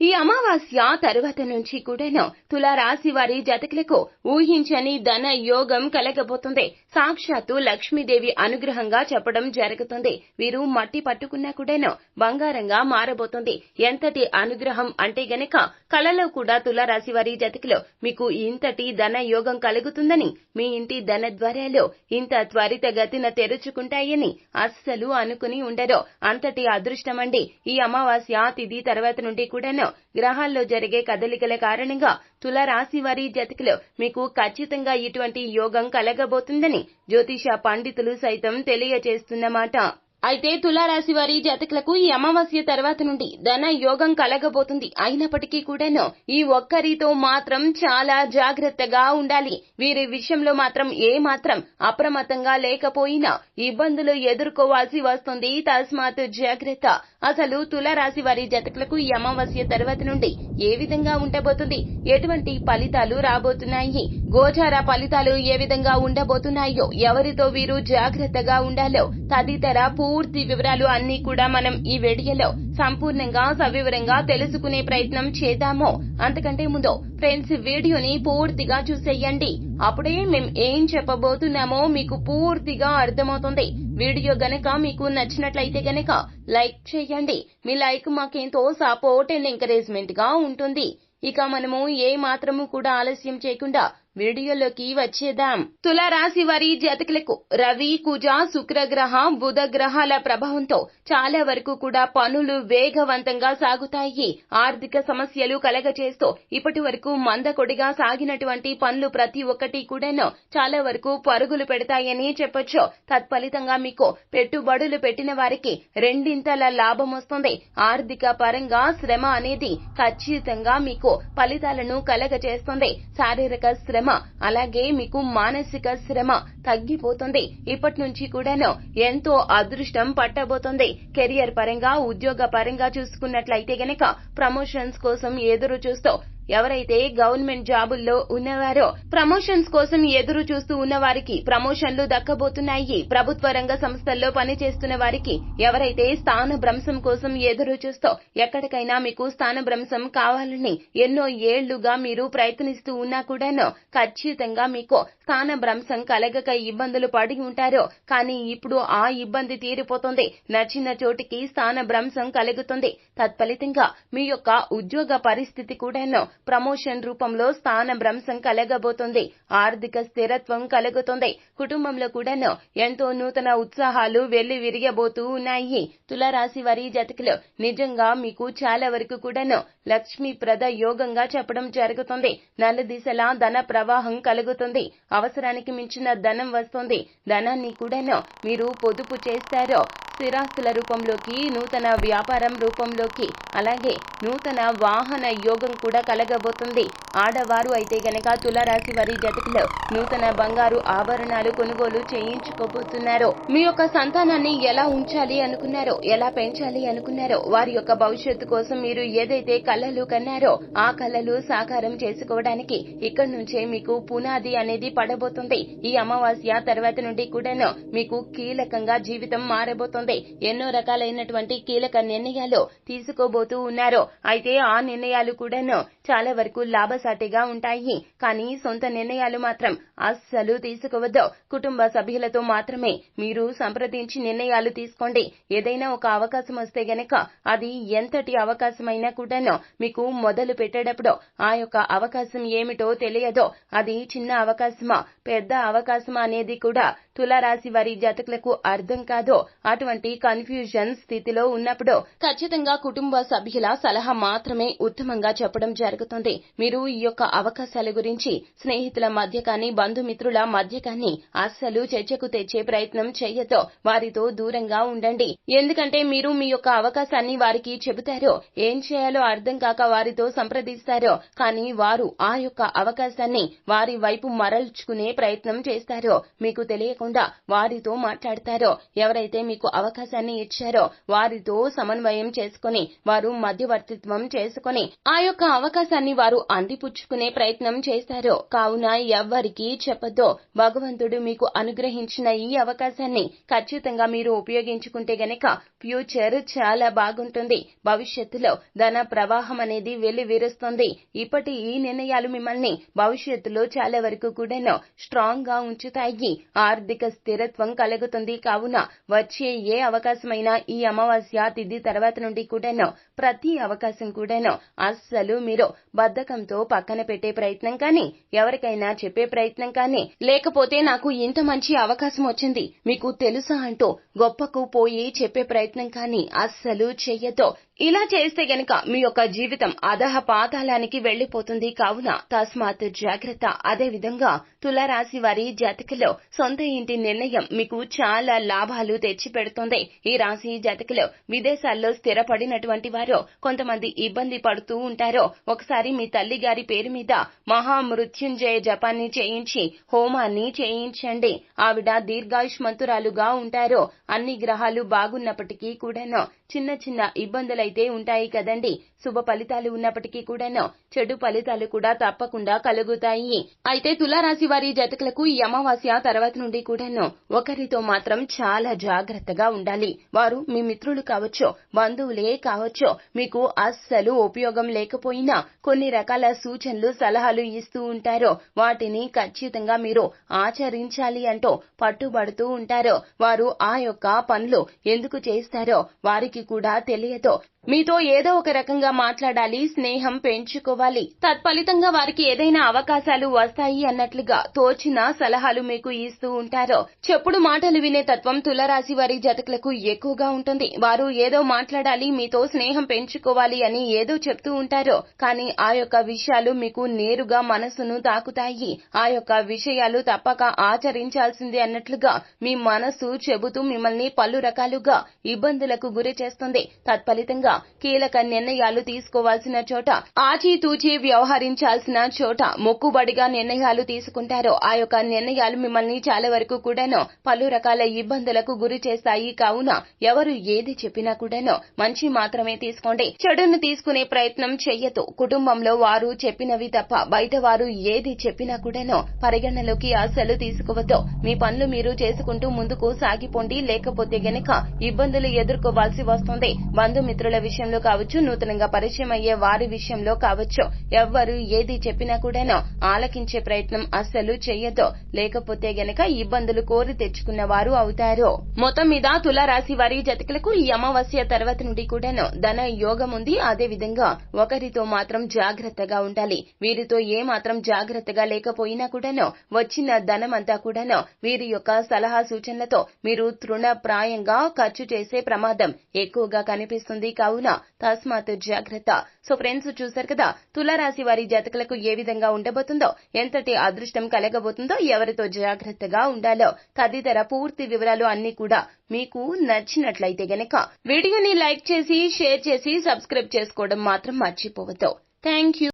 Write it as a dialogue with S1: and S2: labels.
S1: ఈ అమావాస్య తరువాత నుంచి కూడాను తులారాశి వారి జతకులకు ఊహించని ధన యోగం కలగబోతుంది. సాక్షాత్తు లక్ష్మీదేవి అనుగ్రహంగా చెప్పడం జరుగుతుంది. వీరు మట్టి పట్టుకున్నా కూడాను బంగారంగా మారబోతుంది. ఎంతటి అనుగ్రహం అంటే గనక కలలో కూడా తులారాశి వారి జతకులు మీకు ఇంతటి ధన యోగం కలుగుతుందని మీ ఇంటి ధన ద్వారాలు ఇంత త్వరితగతిన తెరుచుకుంటాయని అస్సలు అనుకుని ఉండరు. అంతటి అదృష్టమండి ఈ అమావాస్య తిథి తర్వాత నుండి కూడాను గ్రహాల్లో జరిగే కదలికల కారణంగా తులారాశి వారి జతకులు మీకు ఖచ్చితంగా ఇటువంటి యోగం కలగబోతుందని జ్యోతిష పండితులు సైతం తెలియచేస్తున్నమాట అయితే తులారాశి వారి జాతకులకు ఈ అమావాస్య తర్వాత నుండి ధన యోగం కలగబోతుంది. అయినప్పటికీ కూడాను ఈ ఒక్కరితో మాత్రం చాలా జాగ్రత్తగా ఉండాలి. వీరి విషయంలో మాత్రం ఏ మాత్రం అప్రమత్తంగా లేకపోయినా ఇబ్బందులు ఎదుర్కోవాల్సి వస్తుంది. తస్మాత్ జాగ్రత్త. అసలు తులారాశి వారి జతకులకు ఈ అమావాస్య తర్వాత నుండి ఏ విధంగా ఉండబోతుంది? ఎటువంటి ఫలితాలు రాబోతున్నాయి? గోచార ఫలితాలు ఏ విధంగా ఉండబోతున్నాయో ఎవరితో వీరు జాగ్రత్తగా ఉండాలో తదితర పూర్తి వివరాలు అన్ని కూడా మనం ఈ వీడియోలో సంపూర్ణంగా సవివరంగా తెలుసుకునే ప్రయత్నం చేద్దామో. అంతకంటే ముందు ఫ్రెండ్స్ వీడియోని పూర్తిగా చూసేయండి. అప్పుడే మేం ఏం చెప్పబోతున్నామో మీకు పూర్తిగా అర్థమవుతుంది. వీడియో గనక మీకు నచ్చినట్లయితే గనక లైక్ చేయండి. మీ లైక్ మాకెంతో సపోర్ట్ అండ్ ఎంకరేజ్మెంట్గా ఉంటుంది. ఇక మనము ఏ మాత్రము కూడా ఆలస్యం చేయకుండా వీడియోలోకి వచ్చేద్దాం. తులారాశి వారి జాతకులకు రవి కుజ శుక్రగ్రహ బుధ గ్రహాల ప్రభావంతో చాలా వరకు కూడా పనులు వేగవంతంగా సాగుతాయి. ఆర్థిక సమస్యలు కలగచేస్తూ ఇప్పటి వరకు మందకొడిగా సాగినటువంటి పనులు ప్రతి ఒక్కటి కూడాను చాలా వరకు పరుగులు పెడతాయని చెప్పొచ్చు. తత్ఫలితంగా మీకు పెట్టుబడులు పెట్టిన వారికి రెండింతల లాభం వస్తుంది. ఆర్థిక పరంగా శ్రమ అనేది ఖచ్చితంగా మీకు ఫలితాలను కలగచేస్తుంది. శారీరక శ్రమ అలాగే మీకు మానసిక శ్రమ తగ్గిపోతుంది. ఇప్పటి నుంచి కూడాను ఎంతో అదృష్టం పట్టబోతుంది. కెరియర్ పరంగా ఉద్యోగ పరంగా చూసుకున్నట్లయితే గనక ప్రమోషన్స్ కోసం ఎదురు చూస్తూ ఎవరైతే గవర్నమెంట్ జాబుల్లో ఉన్నవారో ప్రమోషన్స్ కోసం ఎదురు చూస్తూ ఉన్న వారికి ప్రమోషన్లు దక్కబోతున్నాయి. ప్రభుత్వ రంగ సంస్థల్లో పనిచేస్తున్న వారికి ఎవరైతే స్థాన భ్రంశం కోసం ఎదురు చూస్తో ఎక్కడికైనా మీకు స్థాన భ్రంశం కావాలని ఎన్నో ఏళ్ళుగా మీరు ప్రయత్నిస్తూ ఉన్నా కూడాను ఖచ్చితంగా మీకు స్థాన భ్రంశం కలగక ఇబ్బందులు పడి ఉంటారో కానీ ఇప్పుడు ఆ ఇబ్బంది తీరిపోతుంది. నచ్చిన చోటికి స్థాన భ్రంశం కలుగుతుంది. తత్ఫలితంగా మీ యొక్క ఉద్యోగ పరిస్థితి కూడాను ప్రమోషన్ రూపంలో స్థాన భ్రంశం కలగబోతుంది. ఆర్థిక స్థిరత్వం కలుగుతుంది. కుటుంబంలో కూడాను ఎంతో నూతన ఉత్సాహాలు వెళ్ళి విరియబోతూ ఉన్నాయి. తులారాశి వారి జతకులు నిజంగా మీకు చాలా వరకు కూడాను లక్ష్మీప్రద యోగంగా చెప్పడం జరుగుతుంది. నల్ల దిశలా ధన ప్రవాహం కలుగుతుంది. అవసరానికి మించిన ధనం వస్తుంది. ధనాన్ని కూడాను మీరు పొదుపు చేస్తారో స్థిరాస్తుల రూపంలోకి నూతన వ్యాపారం రూపంలోకి. అలాగే నూతన వాహన యోగం కూడా కలగబోతుంది. ఆడవారు అయితే గనక తులారాశి వారి జతకులు నూతన బంగారు ఆభరణాలు కొనుగోలు చేయించుకోబోతున్నారు మీ యొక్క సంతానాన్ని ఎలా ఉంచాలి అనుకున్నారో ఎలా పెంచాలి అనుకున్నారో వారి యొక్క భవిష్యత్తు కోసం మీరు ఏదైతే కళలు కన్నారో ఆ కళలు సాకారం చేసుకోవడానికి ఇక్కడి నుంచే మీకు పునాది అనేది పడబోతుంది. ఈ అమావాస్య తర్వాత నుండి కూడాను మీకు కీలకంగా జీవితం మారబోతుంది. ఎన్నో రకాలైనటువంటి కీలక నిర్ణయాలు తీసుకోబోతూ ఉన్నారు అయితే ఆ నిర్ణయాలు కూడాను చాలా వరకు లాభసాటిగా ఉంటాయి. కానీ సొంత నిర్ణయాలు మాత్రం అస్సలు తీసుకోవద్దు. కుటుంబ సభ్యులతో మాత్రమే మీరు సంప్రదించి నిర్ణయాలు తీసుకోండి. ఏదైనా ఒక అవకాశం వస్తే గనక అది ఎంతటి అవకాశమైనా కూడాను మీకు మొదలు పెట్టేటప్పుడు ఆ యొక్క అవకాశం ఏమిటో తెలియదో. అది చిన్న అవకాశమా పెద్ద అవకాశమా అనేది కూడా తులారాశి వారి జాతకులకు అర్థం కాదో అటువంటి కన్ఫ్యూజన్ స్థితిలో ఉన్నప్పుడు ఖచ్చితంగా కుటుంబ సభ్యుల సలహా మాత్రమే ఉత్తమంగా చెప్పడం జరుగుతుంది. మీరు ఈ యొక్క అవకాశాల గురించి స్నేహితుల మధ్య కానీ బంధుమిత్రుల మధ్య కానీ అస్సలు చర్చకు తెచ్చే ప్రయత్నం చేయొద్దు. వారితో దూరంగా ఉండండి. ఎందుకంటే మీరు మీ యొక్క అవకాశాన్ని వారికి చెబుతారో ఏం చేయాలో అర్థం కాక వారితో సంప్రదిస్తారో కానీ వారు ఆ యొక్క అవకాశాన్ని వారి వైపు మరల్చుకునే ప్రయత్నం చేస్తారో మీకు తెలియకుండా వారితో మాట్లాడతారో ఎవరైతే మీకు అవకాశాన్ని ఇచ్చారో వారితో సమన్వయం చేసుకుని వారు మధ్యవర్తిత్వం చేసుకుని ఆ యొక్క అవకాశాన్ని వారు అందిపుచ్చుకునే ప్రయత్నం చేస్తారో కావున ఎవ్వరికీ చెప్పదో భగవంతుడు మీకు అనుగ్రహించిన ఈ అవకాశాన్ని ఖచ్చితంగా మీరు ఉపయోగించుకుంటే గనక ఫ్యూచర్ చాలా బాగుంటుంది. భవిష్యత్తులో ధన ప్రవాహం అనేది వెలివిరుస్తుంది ఇప్పటి ఈ నిర్ణయాలు మిమ్మల్ని భవిష్యత్తులో చాలా వరకు కూడాను స్ట్రాంగ్గా ఉంచుతాయి. ఆర్థిక స్థిరత్వం కలుగుతుంది. కావున వచ్చే ఏ అవకాశమైనా ఈ అమావాస్య తిథి తర్వాత నుండి కూడాను ప్రతి అవకాశం కూడాను అస్సలు మీరు బద్ధకంతో పక్కన పెట్టే ప్రయత్నం కానీ ఎవరికైనా చెప్పే ప్రయత్నం కానీ లేకపోతే నాకు ఇంత మంచి అవకాశం వచ్చింది మీకు తెలుసా అంటూ గొప్పకు పోయి చెప్పే ప్రయత్నం కానీ అస్సలు చెయ్యతో ఇలా చేస్తే గనక మీ యొక్క జీవితం అధహ పాతాళానికి వెళ్ళిపోతుంది కావున తస్మాత్ జాగ్రత్త. అదే విధంగా తులారాశి వారి జాతకలో సొంత ఇంటి నిర్ణయం మీకు చాలా లాభాలు తెచ్చి పెడుతుంది ఈ రాశి జాతకలో విదేశాల్లో స్థిరపడినటువంటి వారు కొంతమంది ఇబ్బంది పడుతూ ఉంటారో ఒకసారి మీ తల్లి గారి పేరు మీద మహామృత్యుంజయ జపాన్ని చేయించి హోమాన్ని చేయించండి. ఆవిడ దీర్ఘాయుష్మంతురాలుగా ఉంటారో అన్ని గ్రహాలు బాగున్నప్పటికీ కూడాను చిన్న చిన్న ఇబ్బందులై అయితే ఉంటాయి కదండి. శుభ ఫలితాలు ఉన్నప్పటికీ కూడాను చెడు ఫలితాలు కూడా తప్పకుండా కలుగుతాయి. అయితే తులారాశి వారి జతకులకు ఈ అమావాస్య తర్వాత నుండి కూడాను ఒకరితో మాత్రం చాలా జాగ్రత్తగా ఉండాలి. వారు మీ మిత్రులు కావచ్చు బంధువులే కావచ్చు మీకు అస్సలు ఉపయోగం లేకపోయినా కొన్ని రకాల సూచనలు సలహాలు ఇస్తూ ఉంటారో. వాటిని ఖచ్చితంగా మీరు ఆచరించాలి అంటూ పట్టుబడుతూ ఉంటారో. వారు ఆ యొక్క పనులు ఎందుకు చేస్తారో వారికి కూడా తెలియదు. మీతో ఏదో ఒక రకంగా మాట్లాడాలి స్నేహం పెంచుకోవాలి. తత్ఫలితంగా వారికి ఏదైనా అవకాశాలు వస్తాయి అన్నట్లుగా తోచిన సలహాలు మీకు ఇస్తూ ఉంటారో. చెప్పుడు మాటలు వినే తత్వం తులరాశి వారి జతకులకు ఎక్కువగా ఉంటుంది. వారు ఏదో మాట్లాడాలి మీతో స్నేహం పెంచుకోవాలి అని ఏదో చెప్తూ ఉంటారో. కానీ ఆ యొక్క విషయాలు మీకు నేరుగా మనసును తాకుతాయి. ఆ యొక్క విషయాలు తప్పక ఆచరించాల్సిందే అన్నట్లుగా మీ మనసు చెబుతూ మిమ్మల్ని పలు రకాలుగా ఇబ్బందులకు గురి చేస్తుంది. తత్ఫలితంగా కీలక నిర్ణయాలు తీసుకోవాల్సిన చోట ఆచితూచి వ్యవహరించాల్సిన చోట మొక్కుబడిగా నిర్ణయాలు తీసుకుంటారో ఆ యొక్క నిర్ణయాలు మిమ్మల్ని చాలా వరకు కూడాను పలు రకాల ఇబ్బందులకు గురి చేస్తాయి. కావున ఎవరు ఏది చెప్పినా కూడాను మంచి మాత్రమే తీసుకోండి. చెడును తీసుకునే ప్రయత్నం చెయ్యదు కుటుంబంలో వారు చెప్పినవి తప్ప బయట వారు ఏది చెప్పినా కూడాను పరిగణలోకి ఆశలు తీసుకోవద్దు. మీ పనులు మీరు చేసుకుంటూ ముందుకు సాగిపోండి. లేకపోతే గనక ఇబ్బందులు ఎదుర్కోవాల్సి వస్తుంది. బంధుమిత్రుల విషయంలో కావచ్చు నూతనంగా పరిచయం అయ్యే వారి విషయంలో కావచ్చు ఎవ్వరు ఏది చెప్పినా కూడాను ఆలకించే ప్రయత్నం అస్సలు చేయదు లేకపోతే గనక ఇబ్బందులు కోరి తెచ్చుకున్న వారు అవుతారు. మొత్తం మీద తులారాశి వారి జతకులకు ఈ అమావాస్య తర్వాత నుండి కూడాను ధన యోగం ఉంది. అదే విధంగా ఒకరితో మాత్రం జాగ్రత్తగా ఉండాలి. వీరితో ఏ మాత్రం జాగ్రత్తగా లేకపోయినా కూడాను వచ్చిన ధనం అంతా కూడాను వీరి యొక్క సలహా సూచనలతో మీరు తృణప్రాయంగా ఖర్చు చేసే ప్రమాదం ఎక్కువగా కనిపిస్తుంది కావున తస్మాత్ జాగ్రత్త. సో ఫ్రెండ్స్ చూశారు కదా తులారాశి వారి జాతకులకు ఏ విధంగా ఉండబోతుందో ఎంతటి అదృష్టం కలగబోతుందో ఎవరితో జాగ్రత్తగా ఉండాలో తదితర పూర్తి వివరాలు అన్ని కూడా మీకు నచ్చినట్లయితే గనక వీడియోని లైక్ చేసి షేర్ చేసి సబ్స్క్రైబ్ చేసుకోవడం మాత్రం మర్చిపోవద్దు. Thank you.